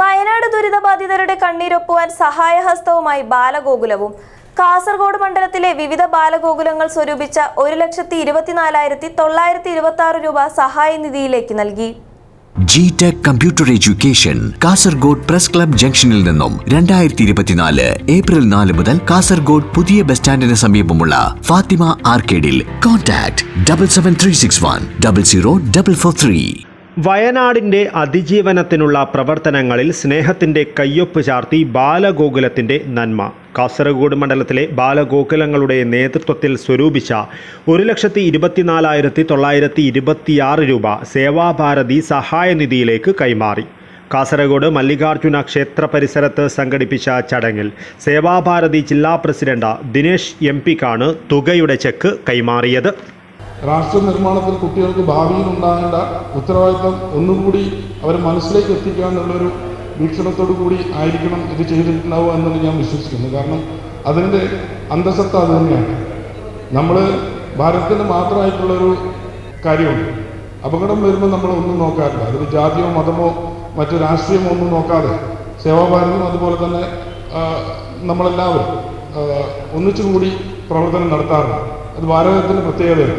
വയനാട് ദുരിതബാധിതരുടെ കണ്ണീരൊപ്പുവാൻ സഹായഹസ്തവുമായി ബാലഗോകുലവും. കാസർഗോഡ് മണ്ഡലത്തിലെ വിവിധ ബാലഗോകുലങ്ങൾ സ്വരൂപിച്ച ഒരു ലക്ഷത്തി ഇരുപത്തിനാലായിരത്തി തൊള്ളായിരത്തി ഇരുപത്തി ആറ് രൂപ സഹായനിധിയിലേക്ക് നൽകി. G tech computer education Kasaragod press club ജംഗ്ഷനിൽ നിന്നും രണ്ടായിരത്തി ഇരുപത്തിനാല് ഏപ്രിൽ നാല് മുതൽ കാസർഗോഡ് പുതിയ ബസ് സ്റ്റാൻഡിന് സമീപമുള്ള Fathima ആർക്കേഡിൽ. Contact double seven three six one double zero double four three വയനാടിന്റെ അതിജീവനത്തിനുള്ള പ്രവർത്തനങ്ങളിൽ സ്നേഹത്തിന്റെ കയ്യൊപ്പ് ചാർത്തി ബാലഗോകുലത്തിന്റെ നന്മ. കാസർഗോഡ് മണ്ഡലത്തിലെ ബാലഗോകുലങ്ങളുടെ നേതൃത്വത്തിൽ സ്വരൂപിച്ച ഒരു ലക്ഷത്തി ഇരുപത്തിനാലായിരത്തി തൊള്ളായിരത്തി ഇരുപത്തിയാറ് രൂപ സേവാഭാരതി സഹായനിധിയിലേക്ക് കൈമാറി. കാസർഗോഡ് മല്ലികാർജുന ക്ഷേത്ര പരിസരത്ത് സംഘടിപ്പിച്ച ചടങ്ങിൽ സേവാഭാരതി ജില്ലാ പ്രസിഡന്റ് ദിനേശ് എം പിക്കാണ് തുകയുടെ ചെക്ക് കൈമാറിയത്. രാഷ്ട്ര നിർമ്മാണത്തിൽ കുട്ടികൾക്ക് ഭാവിയിൽ ഉണ്ടാകേണ്ട ഉത്തരവാദിത്തം ഒന്നുകൂടി അവർ മനസ്സിലേക്ക് എത്തിക്കുക എന്നുള്ളൊരു വീക്ഷണത്തോടു കൂടി ആയിരിക്കണം ഇത് ചെയ്തിട്ടുണ്ടാവുക എന്നാണ് ഞാൻ വിശ്വസിക്കുന്നു. കാരണം അതിന്റെ അന്തസത്ത അത് തന്നെയാണ് നമ്മൾ ഭാരതത്തിന് മാത്രമായിട്ടുള്ളൊരു കാര്യമുണ്ട്. അപകടം വരുമ്പോൾ നമ്മൾ ഒന്നും നോക്കാറില്ല. അതിൽ ജാതിയോ മതമോ മറ്റു രാഷ്ട്രീയമോ ഒന്നും നോക്കാതെ സേവാഭാരതം അതുപോലെ തന്നെ നമ്മളെല്ലാവരും ഒന്നിച്ചുകൂടി പ്രവർത്തനം നടത്താറുണ്ട്. അത് ഭാരതത്തിന്റെ പ്രത്യേകതയാണ്.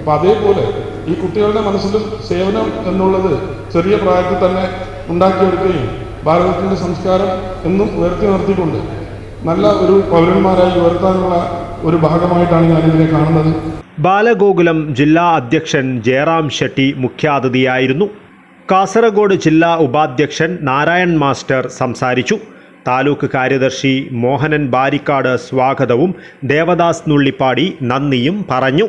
അപ്പം അതേപോലെ ഈ കുട്ടികളുടെ മനസ്സിലും സേവനം എന്നുള്ളത് ചെറിയ പ്രായത്തിൽ തന്നെ ഉണ്ടാക്കിയെടുക്കുകയും ഭാരതത്തിന്റെ സംസ്കാരം എന്നും ഉയർത്തി നിർത്തിക്കൊണ്ട് നല്ല ഒരു പൗരന്മാരായി ഉയർത്താനുള്ള ഒരു ഭാഗമായിട്ടാണ് ഞാനിതിനെ കാണുന്നത്. ബാലഗോകുലം ജില്ലാ അധ്യക്ഷൻ ജയറാം ഷെട്ടി മുഖ്യാതിഥിയായിരുന്നു. കാസർഗോഡ് ജില്ലാ ഉപാധ്യക്ഷൻ നാരായൺ മാസ്റ്റർ സംസാരിച്ചു. താലൂക്ക് കാര്യദർശി മോഹനൻ ബാരിക്കാട് സ്വാഗതവും ദേവദാസ് നുള്ളിപ്പാടി നന്ദിയും പറഞ്ഞു.